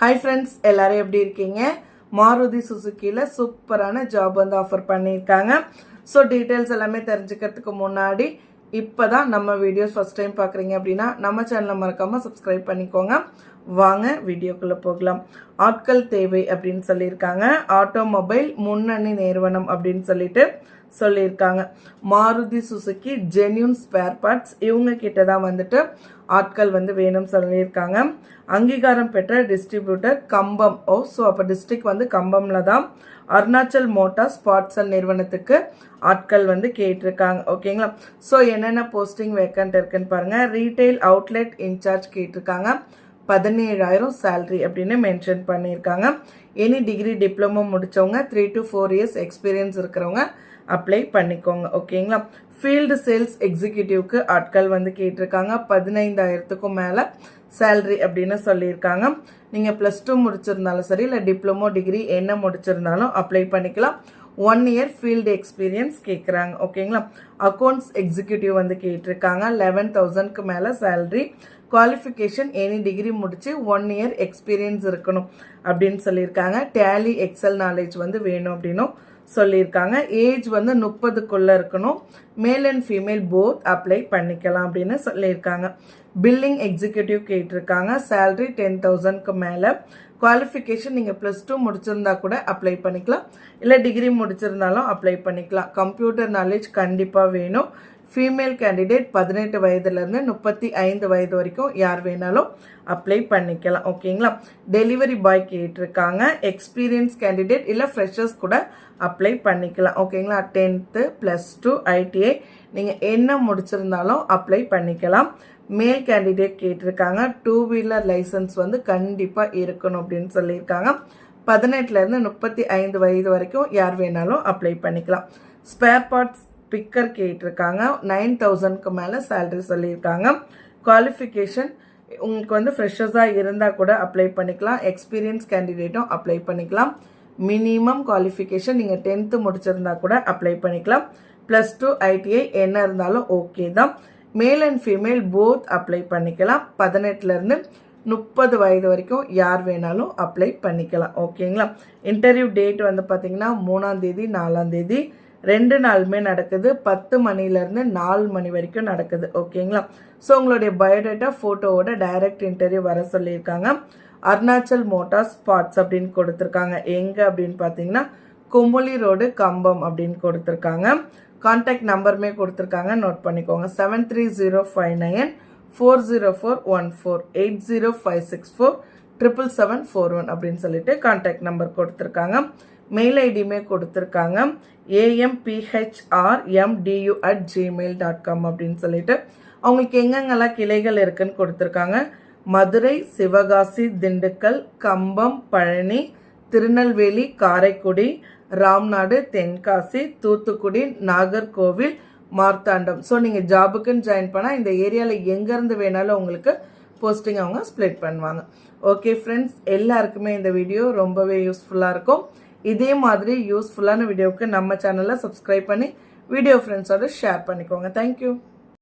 Hi friends எல்லோரும் எப்படி இருக்கீங்க? மாருதி சுசுக்கியில் சூப்பரான ஜாப் வந்து ஆஃபர் பண்ணியிருக்காங்க. ஸோ டீட்டெயில்ஸ் எல்லாமே தெரிஞ்சுக்கிறதுக்கு முன்னாடி இப்போ தான் நம்ம வீடியோஸ் ஃபஸ்ட் டைம் பார்க்குறீங்க அப்படின்னா நம்ம சேனலை மறக்காமல் சப்ஸ்கிரைப் பண்ணிக்கோங்க. வாங்க வீடியோக்குள்ளே போகலாம். ஆட்கள் தேவை அப்படின்னு சொல்லியிருக்காங்க. ஆட்டோமொபைல் முன்னணி நிறுவனம் அப்படின்னு சொல்லிட்டு சொல்லியிருக்காங்க. Maruti Suzuki genuine spare parts இவங்க கிட்ட தான் வந்துட்டு ஆட்கள் வந்து வேணும் சொல்லியிருக்காங்க. அங்கீகாரம் பெற்ற டிஸ்ட்ரிபியூட்டர் கம்பம். ஓ ஸோ அப்போ டிஸ்ட்ரிக் வந்து கம்பம்ல தான் அருணாச்சல் மோட்டார்ஸ் பார்ட்ஸல் நிறுவனத்துக்கு ஆட்கள் வந்து கேட்டிருக்காங்க. ஓகேங்களா ஸோ என்னென்ன போஸ்டிங் வேக்கண்ட் இருக்குன்னு பாருங்க. ரீட்டைல் அவுட்லெட் இன்சார்ஜ் கேட்டிருக்காங்க. பதினேழாயிரம் சேல்ரி அப்படின்னு மென்ஷன் பண்ணியிருக்காங்க. எனி டிகிரி டிப்ளமோ முடித்தவங்க three to four years experience இருக்கிறவங்க அப்ளை பண்ணிக்கோங்க ஓகேங்களா ஃபீல்டு சேல்ஸ் எக்ஸிக்யூட்டிவ்க்கு ஆட்கள் வந்து கேட்டிருக்காங்க. பதினைந்தாயிரத்துக்கும் மேலே சேல்ரி அப்படின்னு சொல்லியிருக்காங்க. நீங்கள் ப்ளஸ் டூ முடிச்சிருந்தாலும் சரி இல்லை டிப்ளமோ டிகிரி என்ன முடிச்சிருந்தாலும் அப்ளை பண்ணிக்கலாம். ஒன் இயர் ஃபீல்டு எக்ஸ்பீரியன்ஸ் கேட்குறாங்க ஓகேங்களா அக்கௌண்ட்ஸ் எக்ஸிக்யூட்டிவ் வந்து கேட்டிருக்காங்க லெவன் தௌசண்ட்க்கு மேலே சேல்ரி குவாலிஃபிகேஷன் எனி டிகிரி முடித்து ஒன் இயர் எக்ஸ்பீரியன்ஸ் இருக்கணும் அப்படின்னு சொல்லியிருக்காங்க. டேலி எக்ஸல் நாலேஜ் வந்து வேணும் அப்படின்னும். சொல்லியிருக்காங்க. ஏஜ் வந்து முப்பதுக்குள்ளே இருக்கணும். Male and female both apply பண்ணிக்கலாம் அப்படின்னு சொல்லியிருக்காங்க. பில்லிங் எக்ஸிக்யூட்டிவ் கேட்டிருக்காங்க. சேல்ரி டென் தௌசண்ட்க்கு மேலே. குவாலிஃபிகேஷன் நீங்கள் ப்ளஸ் டூ முடிச்சிருந்தா கூட அப்ளை பண்ணிக்கலாம். இல்லை டிகிரி முடிச்சிருந்தாலும் அப்ளை பண்ணிக்கலாம். கம்ப்யூட்டர் நாலேஜ் கண்டிப்பாக வேணும். ஃபீமேல் கேண்டிடேட் பதினெட்டு வயதுலேருந்து முப்பத்தி ஐந்து வயது வரைக்கும் யார் வேணாலும் அப்ளை பண்ணிக்கலாம் ஓகேங்களா? டெலிவரி பாய் கேட்டிருக்காங்க. எக்ஸ்பீரியன்ஸ் கேண்டிடேட் இல்லை ஃப்ரெஷர்ஸ் கூட அப்ளை பண்ணிக்கலாம் ஓகேங்களா? டென்த்து ப்ளஸ் டூ ஐடிஐ நீங்கள் என்ன முடிச்சிருந்தாலும் அப்ளை பண்ணிக்கலாம். மேல் கேண்டிடேட் கேட்டிருக்காங்க. டூ வீலர் லைசன்ஸ் வந்து கண்டிப்பாக இருக்கணும் அப்படின்னு சொல்லியிருக்காங்க. பதினெட்டுலேருந்து முப்பத்தி ஐந்து வயது வரைக்கும் யார் வேணாலும் அப்ளை பண்ணிக்கலாம். ஸ்பேர் பார்ட்ஸ் பிக்கர் கேட்டிருக்காங்க. நைன் தௌசண்ட்க்கு மேலே சேலரி சொல்லியிருக்காங்க. குவாலிஃபிகேஷன் உங்களுக்கு வந்து ஃப்ரெஷர்ஸாக இருந்தால் கூட அப்ளை பண்ணிக்கலாம். எக்ஸ்பீரியன்ஸ் கேண்டிடேட்டும் அப்ளை பண்ணிக்கலாம். மினிமம் குவாலிஃபிகேஷன் நீங்கள் டென்த்து முடிச்சிருந்தா கூட அப்ளை பண்ணிக்கலாம். ப்ளஸ் டூ ஐடிஐ என்ன இருந்தாலும் ஓகே தான். Male and female both apply பண்ணிக்கலாம். பதினெட்டுலேருந்து முப்பது வயது வரைக்கும் யார் வேணாலும் அப்ளை பண்ணிக்கலாம். ஓகேங்களா இன்டர்வியூ டேட் வந்து பார்த்தீங்கன்னா மூணாம் தேதி நாலாம் தேதி. ரெண்டு நாளுமே நடக்குது. பத்து மணிலேருந்து நாலு மணி வரைக்கும் நடக்குது. ஓகேங்களா? ஸோ உங்களுடைய பயோடேட்டா ஃபோட்டோவோட டைரக்ட் இன்டர்வியூ வர சொல்லியிருக்காங்க. அருணாச்சல் மோட்டார் ஸ்பாட்ஸ் அப்படின்னு கொடுத்துருக்காங்க. எங்கே அப்படின்னு பார்த்தீங்கன்னா கும்புலி ரோடு கம்பம் அப்படின்னு கொடுத்துருக்காங்க. கான்டாக்ட் நம்பருமே கொடுத்துருக்காங்க. நோட் பண்ணிக்கோங்க. Seven three zero five nine four zero four one four eight zero five six four triple seven four one அப்படின்னு சொல்லிட்டு கான்டாக்ட் நம்பர் கொடுத்துருக்காங்க. மெயில் ஐடியுமே கொடுத்துருக்காங்க. AMPHR MTU at Gmail dot com அப்படின்னு சொல்லிட்டு அவங்களுக்கு எங்கெங்கெல்லாம் கிளைகள் இருக்குன்னு கொடுத்துருக்காங்க. மதுரை சிவகாசி திண்டுக்கல் கம்பம் பழனி திருநெல்வேலி காரைக்குடி ராம்நாடு தென்காசி தூத்துக்குடி நாகர்கோவில் மார்த்தாண்டம். ஸோ நீங்கள் ஜாபுக்குன்னு ஜாயின் பண்ணால் இந்த ஏரியாவில் எங்கேருந்து வேணாலும் உங்களுக்கு போஸ்டிங் அவங்க ஸ்ப்ளிட் பண்ணுவாங்க. ஓகே ஃப்ரெண்ட்ஸ் எல்லாருக்குமே இந்த வீடியோ ரொம்பவே யூஸ்ஃபுல்லாக இருக்கும். இதே மாதிரி யூஸ்ஃபுல்லான வீடியோவுக்கு நம்ம சேனலை சப்ஸ்கிரைப் பண்ணி வீடியோ ஃப்ரெண்ட்ஸோட ஷேர் பண்ணிக்கோங்க. தேங்க்யூ